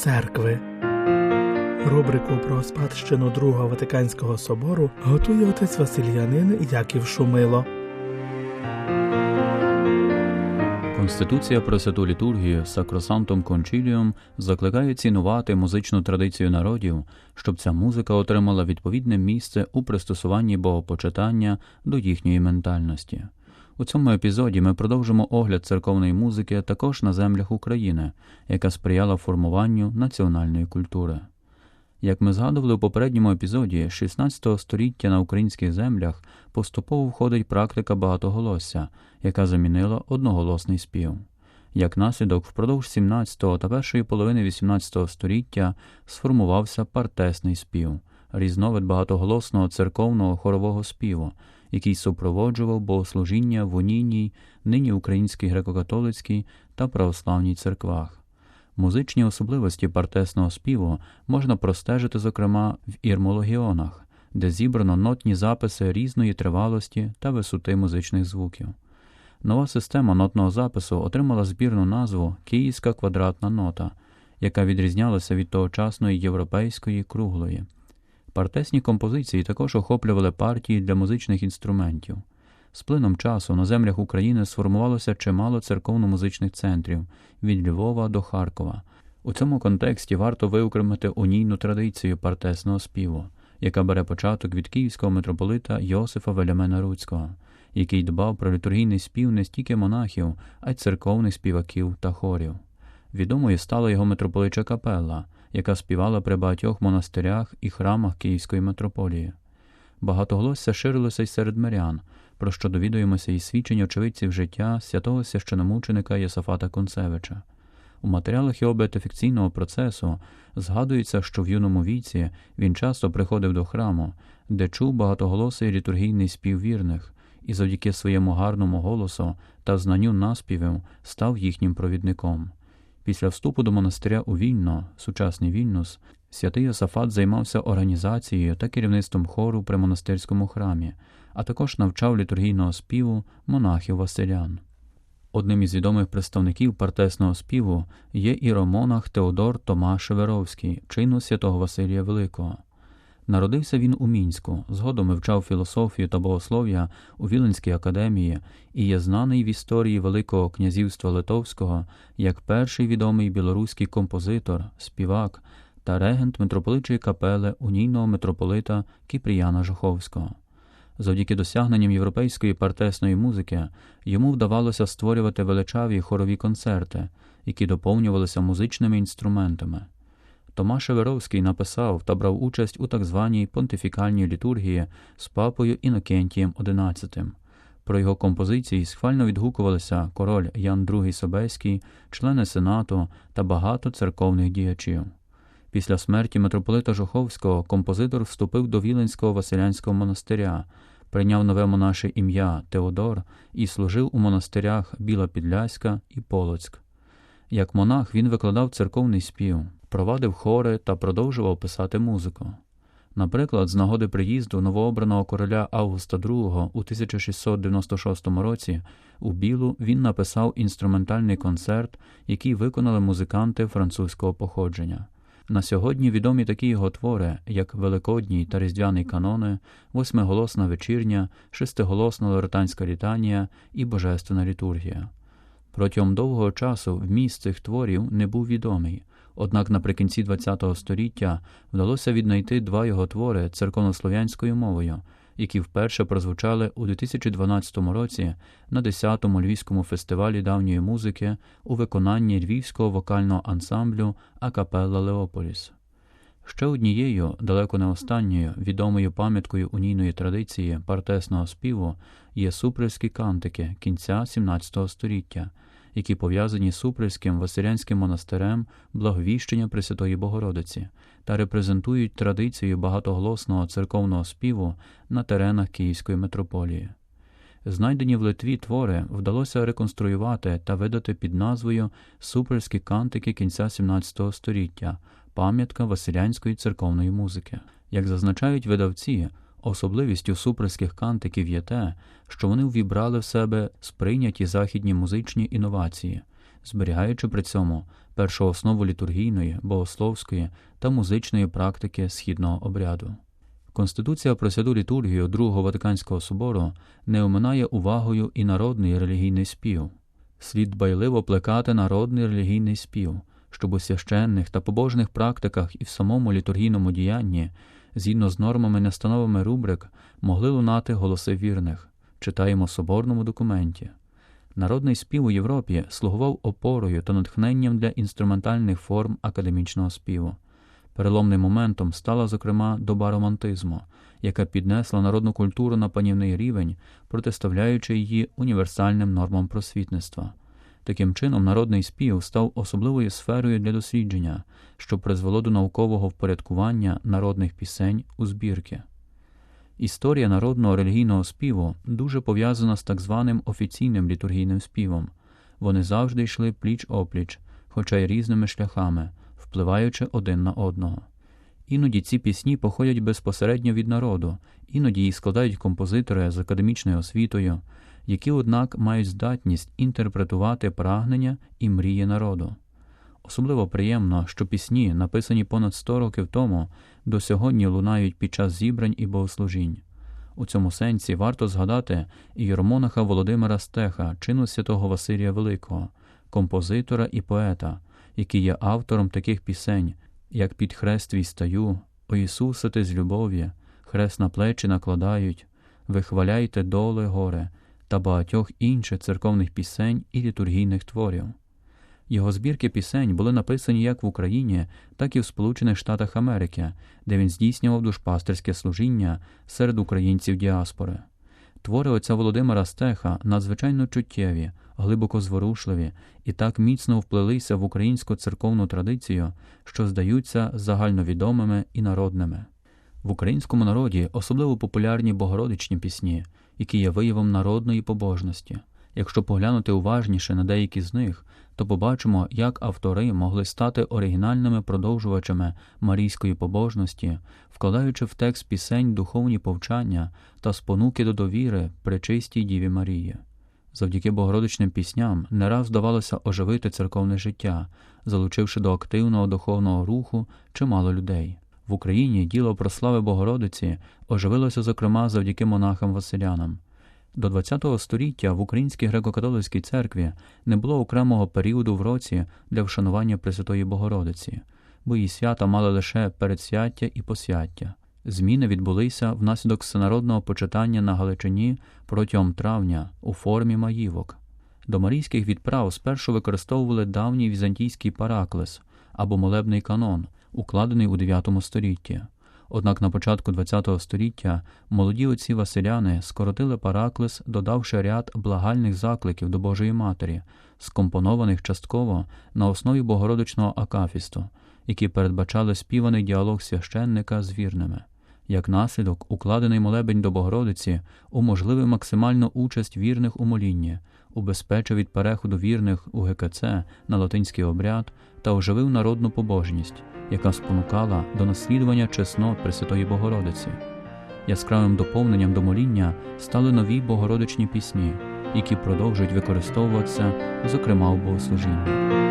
церкви. Рубрику про спадщину Другого Ватиканського собору готує отець Васильянин Яків Шумило. Конституція про святу літургію Сакросантом Кончіліум закликає цінувати музичну традицію народів, щоб ця музика отримала відповідне місце у пристосуванні богопочитання до їхньої ментальності. У цьому епізоді ми продовжимо огляд церковної музики також на землях України, яка сприяла формуванню національної культури. Як ми згадували у попередньому епізоді, 16 століття на українських землях поступово входить практика багатоголосся, яка замінила одноголосний спів. Як наслідок, впродовж 17 та першої половини 18 століття сформувався партесний спів, різновид багатоголосного церковного хорового співу, який супроводжував богослужіння в унійній, нині українській греко-католицькій та православній церквах. Музичні особливості партесного співу можна простежити, зокрема, в ірмологіонах, де зібрано нотні записи різної тривалості та висоти музичних звуків. Нова система нотного запису отримала збірну назву Київська квадратна нота, яка відрізнялася від тогочасної європейської круглої. Партесні композиції також охоплювали партії для музичних інструментів. З плином часу на землях України сформувалося чимало церковно-музичних центрів від Львова до Харкова. У цьому контексті варто виокремити унійну традицію партесного співу, яка бере початок від київського митрополита Йосифа Велямена Руцького, який дбав про літургійний спів не стільки монахів, а й церковних співаків та хорів. Відомою стала його митрополича капелла, яка співала при багатьох монастирях і храмах Київської митрополії. Багатоголосся ширилося й серед мирян, про що довідуємося із свідчень очевидців життя святого священомученика Єсафата Концевича. У матеріалах його бетифікційного процесу згадується, що в юному віці він часто приходив до храму, де чув багатоголосий літургійний спів вірних, і завдяки своєму гарному голосу та знанню наспівів став їхнім провідником. Після вступу до монастиря у Вільно, сучасний Вільнюс, святий Йосафат займався організацією та керівництвом хору при монастирському храмі, а також навчав літургійного співу монахів Василян. Одним із відомих представників партесного співу є іромонах Теодор Тома Шеверовський, чину святого Василія Великого. Народився він у мінську, згодом вивчав філософію та богослов'я у Віленській академії і є знаний в історії Великого князівства Литовського як перший відомий білоруський композитор, співак та регент митрополичої капели унійного митрополита Кіпріяна Жоховського. Завдяки досягненням європейської партесної музики йому вдавалося створювати величаві хорові концерти, які доповнювалися музичними інструментами. Томаш Шеверовський написав та брав участь у так званій понтифікальній літургії з папою Інокентієм XI. Про його композиції схвально відгукувалися король Ян II Собеський, члени Сенату та багато церковних діячів. Після смерті митрополита Жоховського композитор вступив до Віленського Василянського монастиря, прийняв нове монаше ім'я Теодор і служив у монастирях Біла Підляська і Полоцьк. Як монах він викладав церковний спів, провадив хори та продовжував писати музику. Наприклад, з нагоди приїзду новообраного короля Августа II у 1696 році у Білу він написав інструментальний концерт, який виконали музиканти французького походження. На сьогодні відомі такі його твори, як Великодній та Різдвяний канони, восьмиголосна вечірня, шестиголосна лоретанська літанія і Божественна літургія. Протягом довгого часу вміст цих творів не був відомий, однак наприкінці ХХ століття вдалося віднайти два його твори церковнослов'янською мовою, які вперше прозвучали у 2012 році на 10-му Львівському фестивалі давньої музики у виконанні львівського вокального ансамблю Акапелла Леополіс. Ще однією, далеко не останньою, відомою пам'яткою унійної традиції партесного співу є супрельські кантики кінця XVII століття, які пов'язані з Супрельським Василянським монастирем благовіщення Пресвятої Богородиці та репрезентують традицію багатоголосного церковного співу на теренах Київської митрополії. Знайдені в Литві твори вдалося реконструювати та видати під назвою Супрельські кантики кінця XVII століття, пам'ятка Василянської церковної музики. Як зазначають видавці, особливістю супрельських кантиків є те, що вони ввібрали в себе сприйняті західні музичні інновації, зберігаючи при цьому першу основу літургійної, богословської та музичної практики східного обряду. Конституція про святу літургію Другого Ватиканського собору не оминає увагою і народний релігійний спів. Слід дбайливо плекати народний релігійний спів, щоб у священних та побожних практиках і в самому літургійному діянні, згідно з нормами настановами рубрик, могли лунати голоси вірних, читаємо в соборному документі. Народний спів у Європі слугував опорою та натхненням для інструментальних форм академічного співу. Переломним моментом стала, зокрема, доба романтизму, яка піднесла народну культуру на панівний рівень, протиставляючи її універсальним нормам просвітництва. Таким чином, народний спів став особливою сферою для дослідження, що призвело до наукового впорядкування народних пісень у збірки. Історія народного релігійного співу дуже пов'язана з так званим офіційним літургійним співом. Вони завжди йшли пліч опліч, хоча й різними шляхами, впливаючи один на одного. Іноді ці пісні походять безпосередньо від народу, іноді їх складають композитори з академічною освітою, які, однак, мають здатність інтерпретувати прагнення і мрії народу. Особливо приємно, що пісні, написані понад 100 років тому, до сьогодні лунають під час зібрань і богослужінь. У цьому сенсі варто згадати ієромонаха Володимира Стеха, чину святого Василія Великого, композитора і поета, який є автором таких пісень, як «Під хрест твій стаю, О Ісусе ти з любові, хрест на плечі накладають, вихваляйте доле горе та багатьох інших церковних пісень і літургійних творів. Його збірки пісень були написані як в Україні, так і в Сполучених Штатах Америки, де він здійснював душпастерське служіння серед українців діаспори. Твори отця Володимира Стеха надзвичайно чуттєві, глибоко зворушливі і так міцно вплелися в українську церковну традицію, що здаються загальновідомими і народними. В українському народі особливо популярні богородичні пісні, які є виявом народної побожності. Якщо поглянути уважніше на деякі з них, то побачимо, як автори могли стати оригінальними продовжувачами марійської побожності, вкладаючи в текст пісень духовні повчання та спонуки до довіри при чистій Діві Марії. Завдяки богородичним пісням не раз вдавалося оживити церковне життя, залучивши до активного духовного руху чимало людей. В Україні діло про слави Богородиці оживилося, зокрема, завдяки монахам-василянам. До ХХ століття в Українській греко-католицькій церкві не було окремого періоду в році для вшанування Пресвятої Богородиці, бо її свята мали лише передсвяття і посвяття. Зміни відбулися внаслідок всенародного почитання на Галичині протягом травня у формі маївок. До марійських відправ спершу використовували давній візантійський параклес або молебний канон, укладений у IX столітті. Однак на початку ХХ століття молоді отці Василяни скоротили параклес, додавши ряд благальних закликів до Божої Матері, скомпонованих частково на основі богородичного акафісту, які передбачали співаний діалог священника з вірними. Як наслідок, укладений молебень до Богородиці уможливив максимальну участь вірних у молінні, убезпечив від переходу вірних у ГКЦ на латинський обряд та оживив народну побожність, яка спонукала до наслідування чеснот Пресвятої Богородиці. Яскравим доповненням до моління стали нові богородичні пісні, які продовжують використовуватися, зокрема у богослужінні.